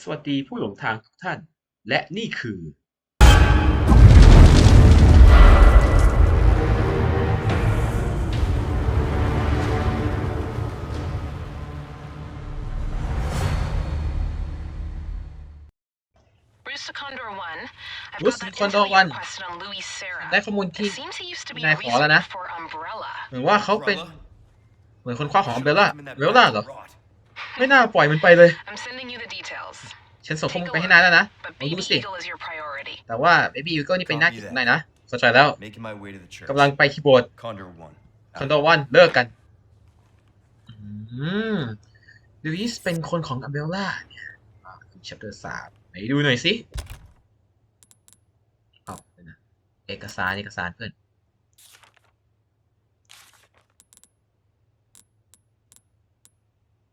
สวัสดีผู้หลงทางทุกท่าน และนี่คือ Bruce Condor One. I've Bruce got that Condor intel you One. requested on Louis Sarah. ได้ข้อมูลที่ It seems he used to be นาย a ขอแล้วนะ researcher for Umbrella. เหมือนว่าเขาเป็นเหมือนคนคว้าของอัมเบล่าเวลล่าเหรอ ไม่น่าปล่อยมันไปเลย I'm sending you the details. ฉันส่งข้อมูลไปให้นายแล้วนะ But ลอง Baby ดูสิ Eagle is your priority. แต่ว่า Baby Eagle นี่เป็นหน้าที่ของนายนะเข้าใจแล้ว Making my way to the church. กำลังไปที่โบสถ์ Condor One. คอนโดวันเลิกกันอืมลูอิสเป็นคนของอัมเบล่าเนี่ยอ่าคือ chapter สามไหนดูหน่อยสิเอาเดี๋ยวนะเอกสารเอกสารเพื่อน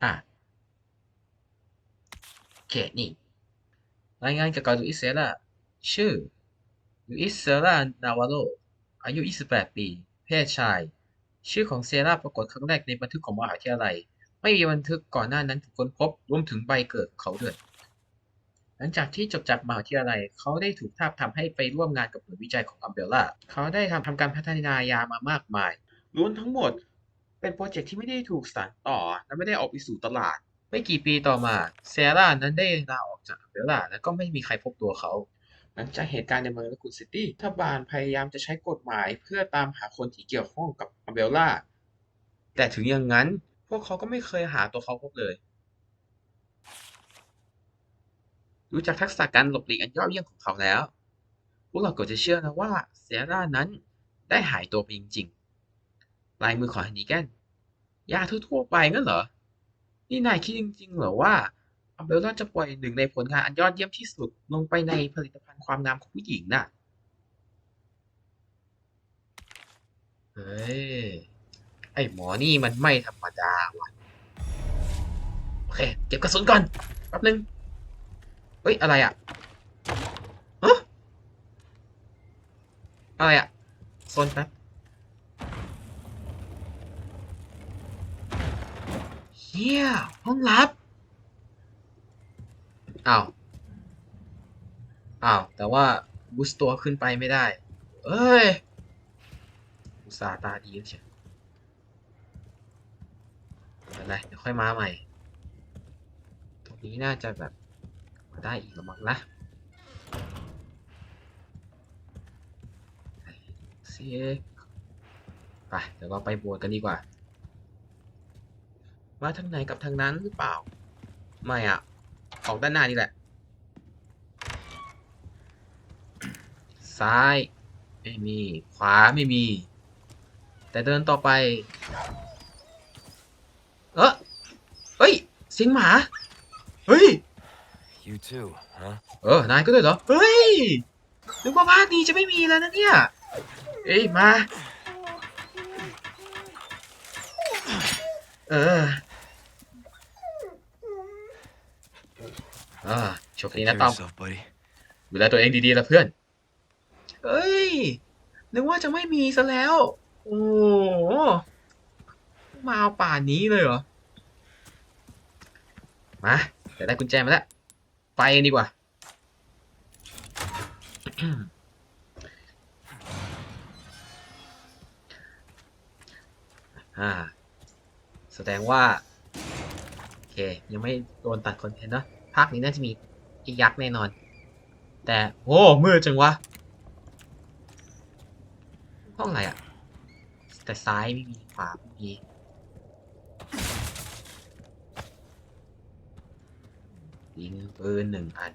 อะ เคนี่รายงานเกี่ยวกับลูอิสเซล่าชื่อลูอิสเซล่านาวาโรอายุ 28 ปี เพศชาย ชื่อของเซล่าปรากฏครั้งแรกในบันทึกของมหาวิทยาลัย ไม่มีบันทึกก่อนหน้านั้นถูกค้นพบรวมถึงใบเกิดเขาเด้วยหลังจากที่จบจากมหาวิทยาลัย เขาได้ถูกทาบทำให้ไปร่วมงานกับหน่วยวิจัยของอัมเบล่า เขาได้ทำทำการพัฒนายามามากมายล้วนทั้งหมด เป็นโปรเจกต์ที่ไม่ได้ถูกสานต่อ และไม่ได้ออกไปสู่ตลาด ไม่กี่ปีต่อมาเซร่านั้นได้ลาออกจากอัมเบล่าและก็ไม่มีใครพบตัวเขา หลังจากเหตุการณ์ในเมืองลากูนซิตี้รัฐบาลพยายามจะใช้กฎหมายเพื่อตามหาคนที่เกี่ยวข้องกับอัมเบล่าแต่ถึงอย่างนั้นพวกเขาก็ไม่เคยหาตัวเขาพบเลย รู้จักทักษะการหลบหลีกอันยอดเยี่ยมของเขาแล้ว พวกเราก็จะเชื่อนะว่าเซร่านั้นได้หายตัวไปจริงๆลายมือของฮันนิแกนยาทั่วๆไปงั้นเหรอ นี่นายคิดจริงๆเหรอว่าอัมเบล่าจะปล่อยหนึ่งในผลงานอันยอดเยี่ยมที่สุดลงไปในผลิตภัณฑ์ความงามของผู้หญิงน่ะ เฮ้ย ไอหมอนี่มันไม่ธรรมดาว่ะ โอเค เก็บกระสุนก่อน แป๊บนึง เฮ้ย อะไรอะฮะอะไรอะโซนแป๊บ เฮียห้องลับอ้าวอ้าวแต่ว่าบูสตัวขึ้นไปไม่ได้ เอ้ยอุตส่าห์ตาดีแล้วเชียวไม่เป็นไรเดี๋ยวค่อยมาใหม่ ตรงนี้น่าจะแบบมาได้อีกแล้วมั้งนะเสียไปเดี๋ยวเราไปบวชกันดีกว่า มาทางไหนกับทางนั้นหรือเปล่า ไม่อะ ออกด้านหน้านี่แหละ ซ้าย ไม่มี ขวาไม่มี แต่เดินต่อไป เออเฮ้ยเสียงหมา เฮ้ย You too, huh? เออ นายก็ด้วยเหรอ เฮ้ย นึกว่าภาคนี้จะไม่มีแล้วนะเนี่ย เอ้ย มา เอออ่าโชคดีนะ Take ตอ care ม of yourself, buddy. ดูแลตัวเองดีๆละเพื่อนเอ้ย นึกว่าจะไม่มีซะแล้ว โอ้โหมาเอาป่านนี้เลยเหรอ มาเดี๋ยวได้กุญแจมาแล้ว ไปกันดีกว่า อ่า แสดงว่า โอเค ยังไม่โดนตัดคอนเทนต์เนะภาคนี้น่าจะมีอียักษ์แน่นอน แต่โอ้มืดจังวะ ห้องอะไรอะแต่ซ้ายไม่มีขวาไม่มียิงปืนหนึ่งอัน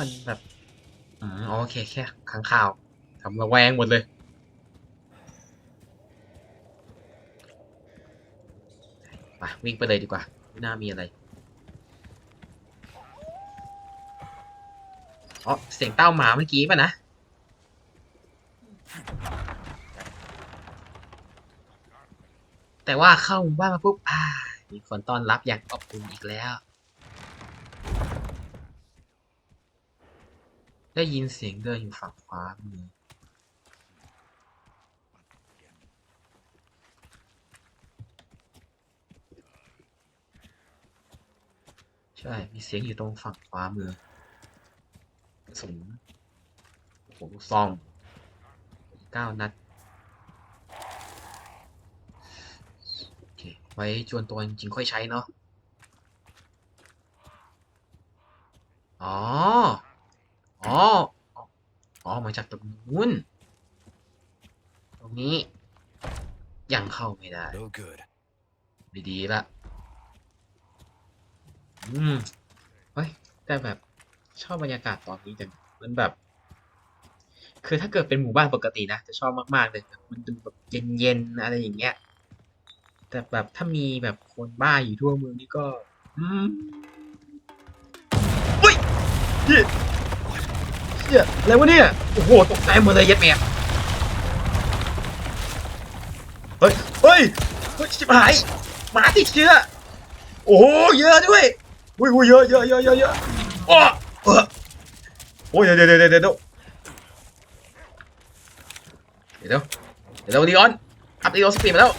มันแบบอืมโอเคแค่ข้างข่าวทำระแวงหมดเลย ไปวิ่งไปเลยดีกว่าไม่น่ามีอะไรอ๋อเสียงเต้าหมาเมื่อกี้ป่ะนะแต่ว่าเข้าหมู่บ้านมาปุ๊บอ่ามีคนต้อนรับอย่างอบอุ่นอีกแล้ว ได้ยินเสียงเดินอยู่ฝั่งขวามือใช่ มีเสียงอยู่ตรงฝั่งขวามือสูงผมซองเก้านัด โอเค ไว้จวนตัวจริงค่อยใช้เนาะ อ๋อ อ๋อ อ๋อ มาจากตรงนู้น ตรงนี้ ยังเข้าไม่ได้ No good. ไม่ดีละ อืม เฮ้ย แต่แบบชอบบรรยากาศตอนนี้จัง มันแบบ คือถ้าเกิดเป็นหมู่บ้านปกตินะ จะชอบมาก ๆ เลยแบบมันดูแบบเย็น ๆ อะไรอย่างเงี้ย แต่แบบถ้ามีแบบคนบ้าอยู่ทั่วเมืองนี่ก็ อืม เฮ้ย เยอะไรวะเนี่ย โอ้โห ตกใจหมดเลยเย็ดแม่เฮ้ย เฮ้ยเฮ้ยชิบหาย หมาติดเชื้อ โอ้โห เยอะด้วยอุ้ยอุ้ยเยอะเยอะเยอะเยอะเยอะอ้อเออโอ้ยเดี๋ยวเดี๋ยวเดี๋ยวเดี๋ยวเดี๋ยวเดี๋ยวเดี๋ยวดีออนอัพดีออนสปีดมาแล้ว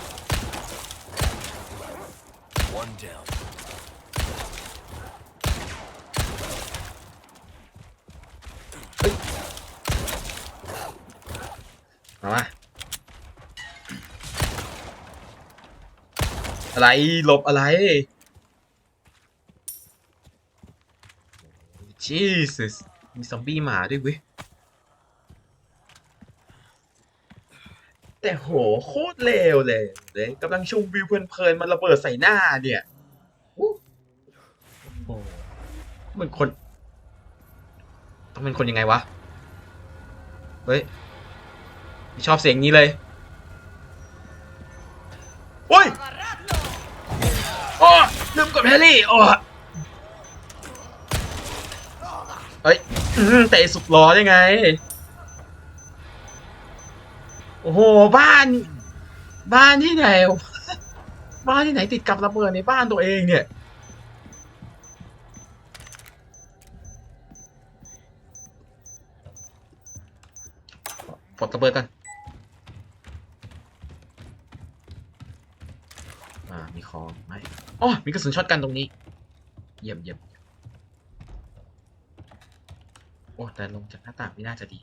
มามาอะไรหลบอะไร Jesus มีซอมบี้หมาด้วยเว้ย แต่โหโคตรเลวเลยเลยกำลังชมวิวเพลินๆมันระเบิดใส่หน้าเนี่ยอู้โอ้เหมือนคน ต้องเป็นคนยังไงวะ เฮ้ย ชอบเสียงนี้เลยโอ้ยโอ้ลืมกดแพลรี่โอ้เฮ้ยเตะสุดล้อได้ไง โอ้โห บ้าน บ้านที่ไหน บ้านที่ไหนติดกับระเบิดในบ้านตัวเองเนี่ย ปลดระเบิดกัน อ่า มี ของไหมอ๋อมีกระสุนช็อตกันตรงนี้ เยี่ยมเยี่ยมโอ้แต่ลงจากหน้าต่างไม่น่าจะดี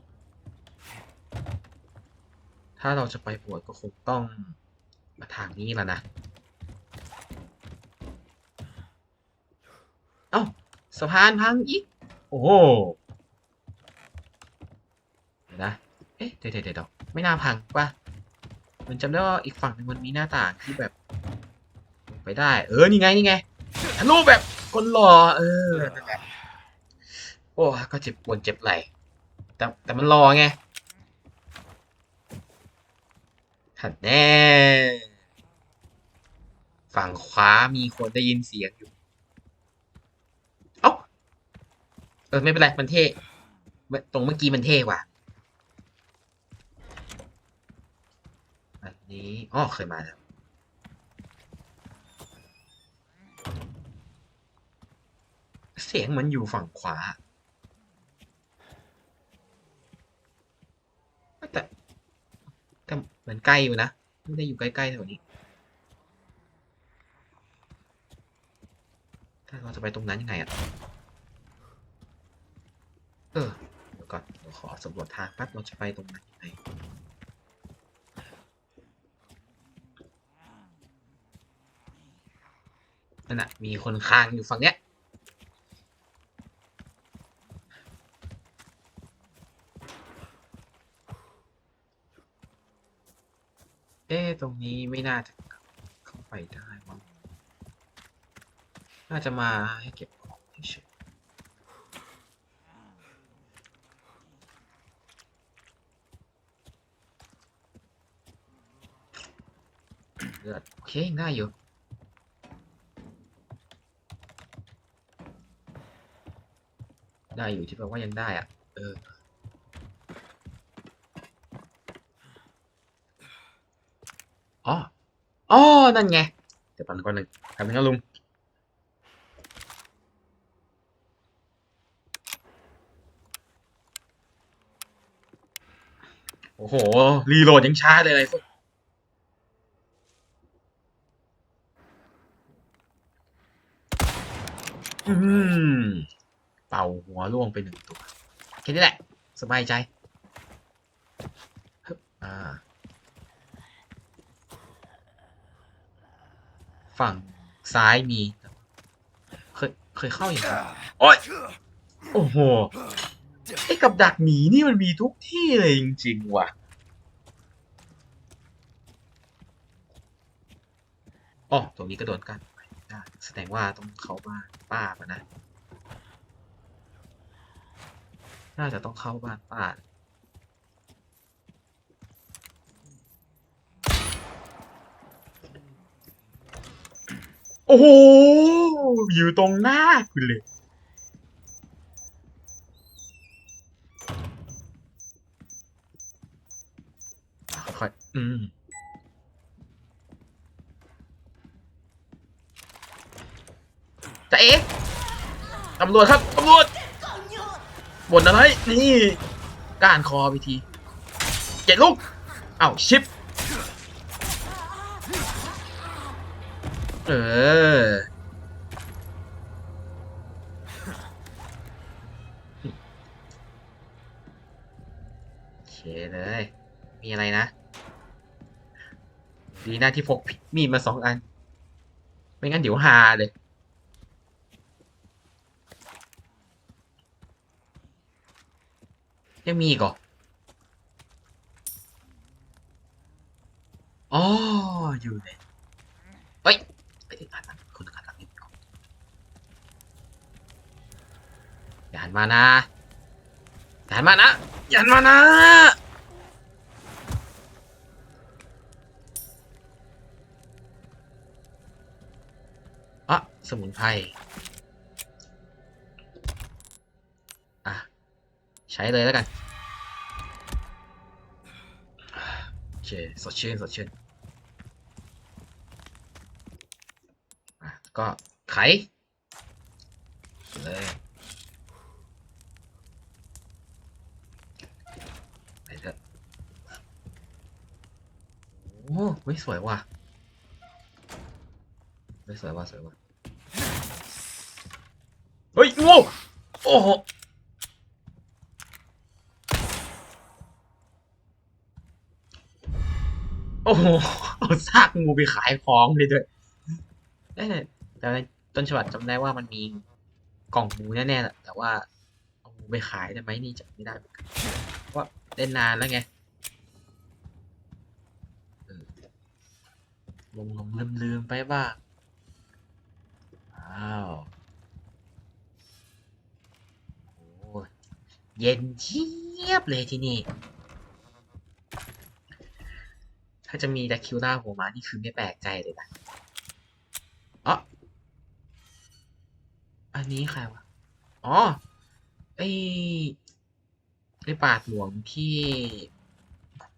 ถ้าเราจะไปบวชก็คงต้องมาทางนี้แล้วนะ เอ้าสะพานพังอีก โอ้เดี๋ยวนะ เอ๊ะเดี๋ยวเดี๋ยวไม่น่าพังป่ะมันจำได้ว่าอีกฝั่งหนึงมันมีหน้าต่างที่แบบ ไปได้ เออ นี่ไง นี่ไงทะลุแบบคนหล่อ เออ โอ้ ก็เจ็บปวดเจ็บไหล แต่แต่มันรอไงถัดแน่ ฝั่งขวามีคนได้ยินเสียงอยู่ เอ้า เออ ไม่เป็นไร มันเท่เมื่อตรงเมื่อกี้มันเท่กว่าอันนี้ อ๋อ เคยมาแล้ว เสียงมันอยู่ฝั่งขวา แต่แต่เหมือนใกล้อยู่นะ ไม่ได้อยู่ใกล้ๆแถวนี้ถ้าเราจะไปตรงนั้นยังไงอะเออ เดี๋ยวก่อนเดี๋ยวขอสำรวจทางแป๊บเราจะไปตรงนั้นยังไงนั่นน่ะมีคนค้างอยู่ฝั่งเนี้ย เอ๊ตรงนี้ไม่น่าจะเข้าไปได้มั้งน่าจะมาให้เก็บของเฉยเลือดโอเคยังได้อยู่ได้อยู่ที่แปลว่ายังได้อะ เออ อ๋ออ๋อนั่นไง เดี๋ยวปันก่อนหนึ่งทำเป็นครับลุงโอ้โห รีโหลดยังช้าเลยพวกอืม เป่าหัวล่วงไปหนึ่งตัว แค่นี้แหละ สบายใจอ่า ฝั่งซ้ายมี เคยเคยเข้าอย่างไรโอ้ยโอ้โหไอ้กับดักหมีนี่มันมีทุกที่เลยจริงๆว่ะอ๋อตรงนี้ก็โดนกันไปได้แสดงว่าต้องเข้าบ้านป้าปะนะ น่าจะต้องเข้าบ้านป้า โอ้โห อยู่ตรงหน้าคุณเลย ค่อย อืม จะเอ๊ะตำรวจครับ ตำรวจบ่นอะไร นี่ ก้านคอวิธีเจ็ดลูก เอ้า ชิป เออ โอเคเลย มีอะไรนะ ดีนะที่พกมีดมาสองอัน ไม่งั้นเดี๋ยวฮาเลยยังมีอีกเหรออ๋ออยู่เลยเฮ้ย ไปถึงหันหลังคนหันหลังนิดก่อนอย่าหัน มานะยันมานะยันมานะอะสมุนไพรอะ ใช้เลยแล้วกันโอเคสดชื่นสดชื่นอะ ก็ไขเลยไปเถอะโอ้ เฮ้ยสวยว่ะเฮ้ยสวยว่ะสวยว่ะเฮ้ยโว้โอ้โหโอ้โหเอาซากงูไปขายของเลยด้วยเอ้ยแต่ในต้นฉบับจำได้ว่ามันมีกล่องงูแน่ๆแหละแต่ว่าเอางูไปขายได้ไหมนี่จำไม่ได้เพราะว่าเล่นนานแล้วไงเออ ลงลงลืมลืมๆไปบ้างอ้าวโอ้ยเย็นเจี๊ยบเลยที่นี่ ถ้าจะมีแดคิวล่าโผล่มานี่คือไม่แปลกใจเลยนะอ๋ออันนี้ใครวะ อ๋อ ไอไอปาดหลวงที่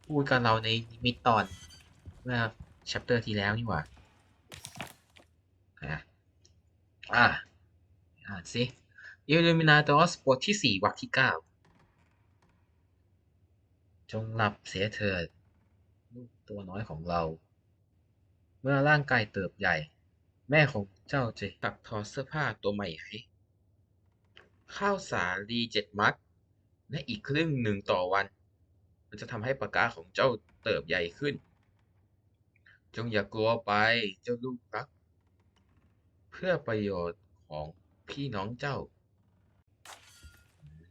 พูดกับเราในมิตตอนเมื่อ ชัปเตอร์ที่แล้วนี่หว่าอะอะอ่านสิอิลูมินาตอสบทที่สี่วรรคที่เก้าจงหลับเสียเถิดลูกตัวน้อยของเรา เมื่อร่างกายเติบใหญ่ แม่ของเจ้าจะตักทอดเสื้อผ้าตัวใหม่ให้ข้าวสาลีเจ็ดมัดและอีกครึ่งหนึ่งต่อวัน มันจะทำให้ปากกาของเจ้าเติบใหญ่ขึ้น จงอย่ากลัวไปเจ้าลูกรัก เพื่อประโยชน์ของพี่น้องเจ้า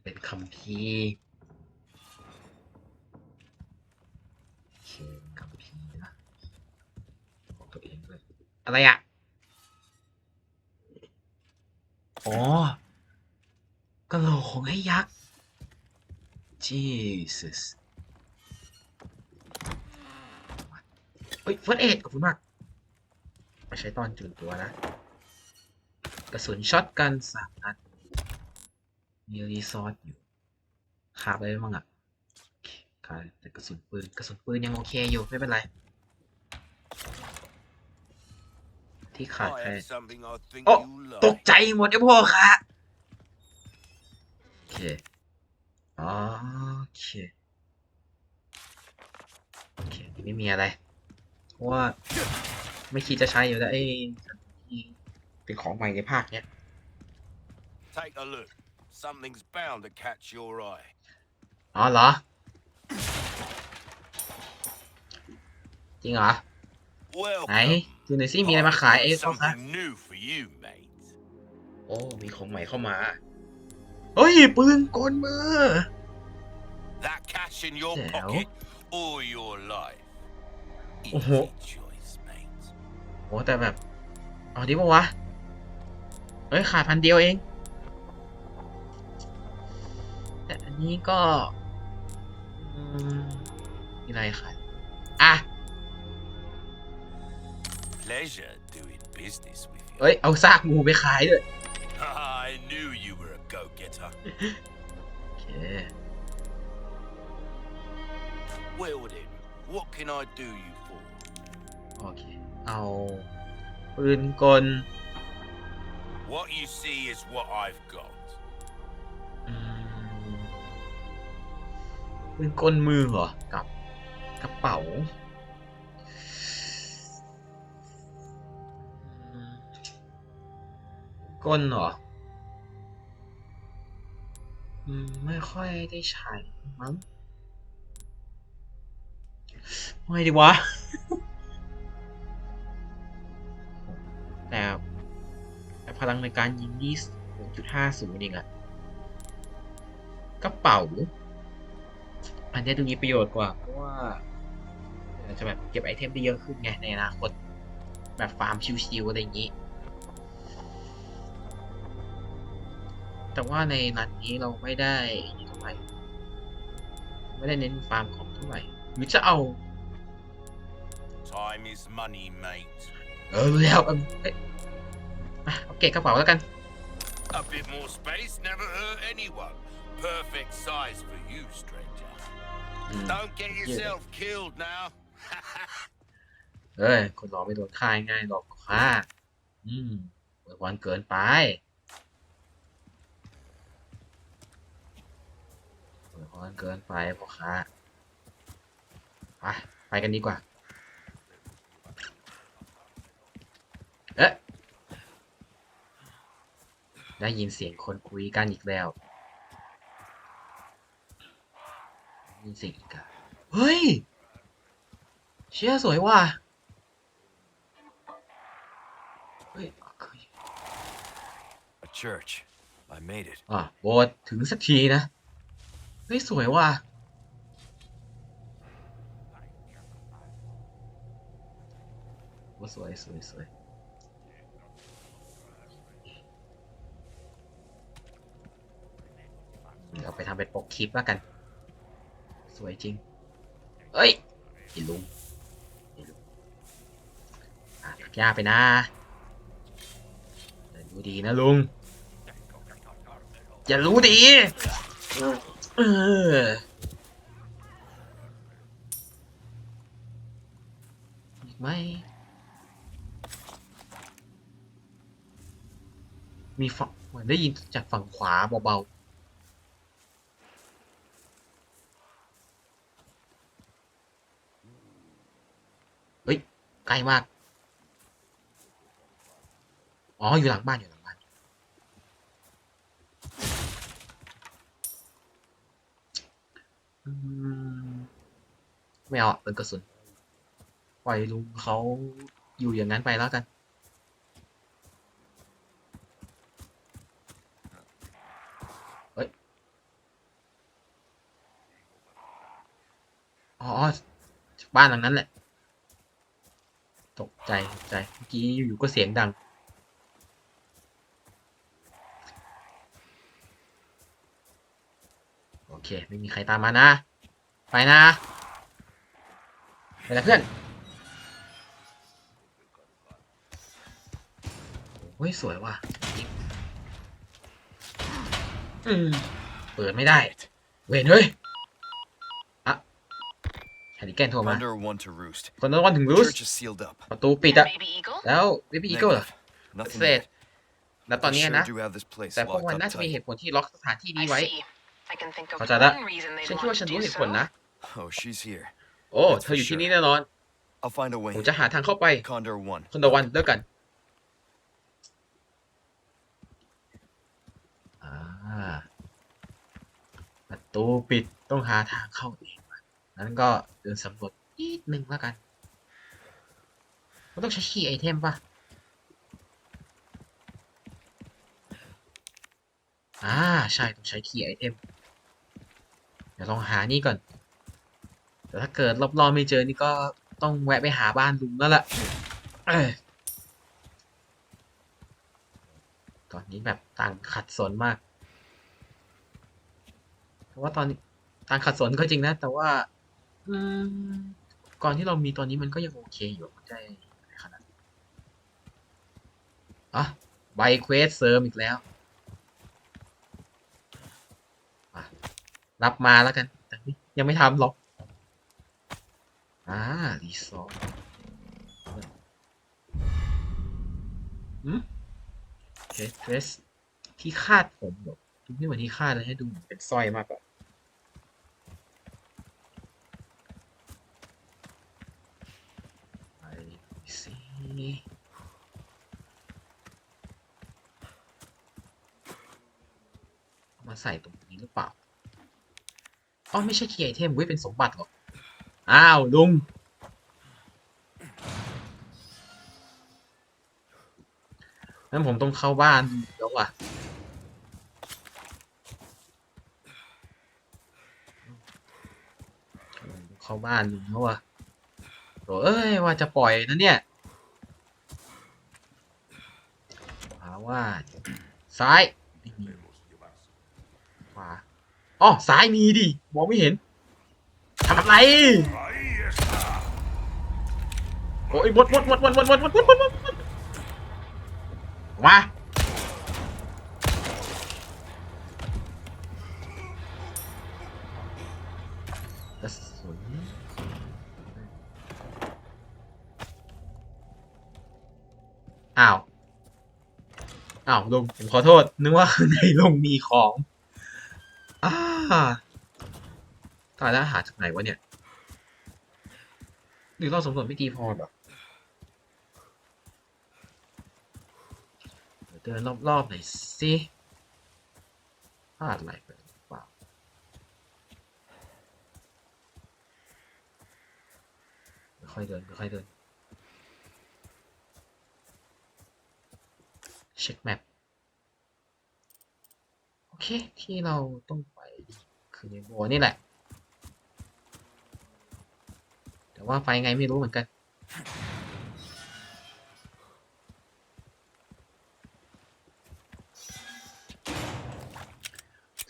เป็นคำพีร์โอเคกับพีนะของตัวเองด้วยอะไรอะ อ๋อกะโหลกของไอ้ยักษ์ Jesus เฮ้ยเฟิร์สเอ็ดขอบคุณมากมาใช้ตอนจุนตัวนะ กระสุนช็อตกันสามนัดมีรีซอสอยู่ขาบอะไรบ้างอะขายแต่กระสุนปืนกระสุนปืนยังโอเคอยู่ไม่เป็นไร ที่ขาด I แค่ have something I think Oh, you ต like. กใจหมดไอ้พ่อค่ะโอเคโอเคโอเคนี่ไม่มีอะไรเพ ราะว่าไม่คิดจะใช้อยู่แล้วไอ้ที่เป็นของใหม่ในภาคเนี้ย take a look. Something's bound to catch your eye. อ๋อเหรอ จริงเหรอ ไหน Welcome. ดูหน่อยสิมีอะไรมาขายไอ้พ่อค้า Something new for you, mate. โอ้ มีของใหม่เข้ามา เฮ้ย ปืนกลมือ That cash in your Dale. pocket or your life. Uh-huh. Easy choice, mate. โอ้แต่แบบเอาดีปะวะ เฮ้ย ขาดพันเดียวเอง แต่อันนี้ก็อืมมีอะไรขายอะ Pleasure doing business with you. เอ้ย เอาซากงูไปขายด้วย I knew you were a go-getter. โอเค Well then, what can I do you for? โอเค เอาปืนกล What you see is what I've got. อืมปืนกลมือเหรอ กับกระเป๋าอืมกลเหรออืมไม่ค่อยได้ใช้มั้งไม่ดีวะ ลังในการยิงนี่0.50เองอะกระเป๋า อันเนี้ยดูมีประโยชน์กว่า เพราะว่าเดี๋ยวจะแบบเก็บไอเทมได้เยอะขึ้นไงในอนาคต แบบฟาร์มชิวๆอะไรอย่างนี้ แต่ว่าในนัดนี้เราไม่ได้นี่เท่าไหร่ไม่ได้เน้นฟาร์มของเท่าไหร่หรือจะเอา Time is money, mate. เออรู้แล้วเออเอ้ยอะเอาเก็บกระเป๋าแล้วกัน A bit more space never hurt anyone. Perfect size for you, stranger. อืม Don't get yourself killed now. เอ้ย คนรอไม่โดนฆ่าง่ายหรอกค่ะอืมเปิดวันเกินไปเปิดวันเกินไปพ่อค้าไปไปกันดีกว่า เอ๊ะ ได้ยินเสียงคนคุยกันอีกแล้วได้ยินเสียงอีกอะเฮ้ย เชี่ยสวยว่ะ เฮ้ยเคย A church. I made it. อะโบสถ์ถึงสักทีนะ เฮ้ย สวยว่ะว่าสวยสวยสวย เอาไปทำเป็นปกคลิปแล้วกัน สวยจริง เอ้ยไอ้ลุงอ้ลุงอะยาไปนะแต่ดูดีนะลุง อย่ารู้ดีเออไหมมีฝั่งเหมือนได้ยินจากฝั่งขวาเบาๆ เใกล้มาก อ๋อ อยู่หลังบ้านอยู่หลังบ้านอืมไม่เอาเป็นกระสุน ปล่อยลุงเขาอยู่อย่างนั้นไปแล้วกันเฮ้ยอ๋อ บ้านหลังนั้นแหละ ตกใจตกใจเมื่อกี้อยู่ๆก็เสียงดัง โอเค ไม่มีใครตามมานะ ไปนะไปแล้วเพื่อนโอ้ย สวยว่ะเปิดไม่ได้ เวนเฮ้ยอ แฮร์รี่แกนโทรมา Condor one to roost. คนนั้นวันถึงรูส Church is sealed up. ประตูปิดอะ Baby Eagle? แล้วเบบี้อีเกิลเหรอ Negative. Nothing เสร็จ yet. แล้วตอน I เนี้ย sure นะ do have this place แต่พวก locked มัน up น่าจะมีเห tight. ตุผลที่ล็อกสถานที่นี้ I ไว้ see. I can think of เข้าใจละ one reason they'd ฉันคิด want ว่าฉัน to รู้ do เหตุผล so. นะ Oh, she's here. โอ้เธออยู่ที่นี่แน่นอน I'll find a ผม way. จะหาทางเข้าไป Condor one. คนเดวันเลิกกันประตูปิดต้องหาทางเข้าเองว่ะ นั้นก็เดินสำรวจนิดนึงแล้วกัน มันต้องใช้คีย์ไอเทมป่ะ อ่า ใช่ต้องใช้คีย์ไอเทม เดี๋ยวลองหานี่ก่อน แต่ถ้าเกิดรอบๆไม่เจอนี่ก็ต้องแวะไปหาบ้านลุงแล้วล่ะตอนนี้แบบต่างขัดสนมาก เพราะว่าตอนนี้ต่างขัดสนก็จริงนะ แต่ว่า อืมก่อนที่เรามีตอนนี้มันก็ยังโอเคอยู่มันได้ขนาดอะใบเควสเสริมอีกแล้วรับมาแล้วกันแต่ยังไม่ทำหรอก อ่า รีสอร์ทอืมเคเดรสที่คาดผมแบบดูไม่เหมือนที่คาดเลยให้ดูเหมือนเป็นสร้อยมากกว่าไปสิเอามาใส่ตรงนี้หรือเปล่า อ๋อ ไม่ใช่คีย์ไอเทมเว้ยเป็นสมบัติหรออ้าวลุงงั้นผมต้องเข้าบ้านแล้วว่ะเข้าบ้านลุงแล้วว่ะโถ่เอ้ยว่าจะปล่อยนะเนี่ยหาว่าซ้ายไม่มีขวา อ๋อซ้ายมีดิมองไม่เห็นทำอะไรโอ้ยบดบดบดบดบดบดบดบดบดบดมาระสุนอ้าว อ้าวลุงผมขอโทษ นึกว่าในลุงมีของ อ่าตายแล้วหาจากไหนวะเนี่ย หรือเราสำรวจไม่ดีพอหรอเดี๋ยวเดินรอบๆหน่อยสิพลาดอะไรไปหรือเปล่าค่อยเดินค่อยเดิน เช็คแมป เค ที่เราต้องไปคือในบัวนี่แหละ แต่ว่าไปไงไม่รู้เหมือนกัน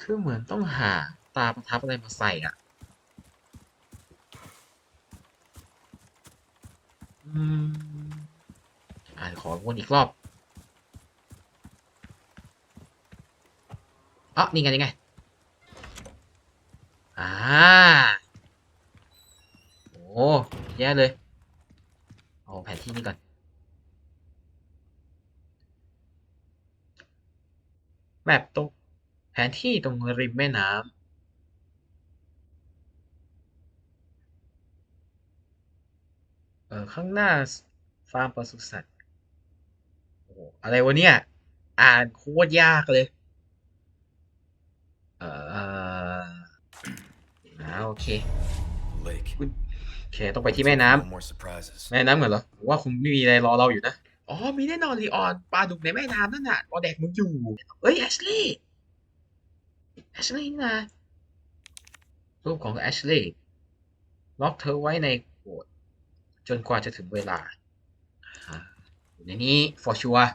คือเหมือนต้องหาตาประทับอะไรมาใส่อะอืมอ่านขอวนอีกรอบ อ๋อนี่ไงนี่ไง อ่า โอ้แย่เลย เอาแผนที่นี่ก่อน แมปตรงแผนที่ตรงริมแม่น้ำเออข้างหน้าฟาร์มปศุสัตว์โอ้อะไรวะเนี่ย อ่านโคตรยากเลย เอออ่าโอเค Lake. โอเคต้องไปที่แม่น้ำ No more surprises. แม่น้ำเหมือนเหรอผมว่าคงไม่มีอะไรรอเราอยู่นะอ๋อมีแน่นอนลีออนปลาดุกในแม่น้ำนั่นน่ะรอแดกมึงอยู่เอ้ยแอชลีย์แอชลีย์นี่นะรูปของแอชลีย์ล็อกเธอไว้ในโบสถ์จนกว่าจะถึงเวลาอ่าอยู่ในนี้ for sure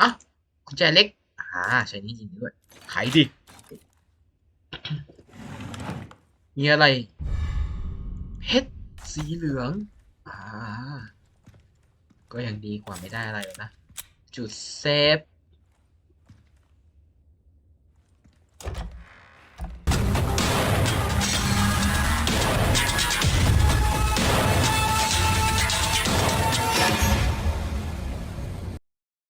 อะกุญแจเล็ก อ่าใช้นี้ยิงด้วยไขดิ มีอะไร เพชรสีเหลือง อ่า ก็ยังดีกว่าไม่ได้อะไรหรอกนะ จุดเซฟ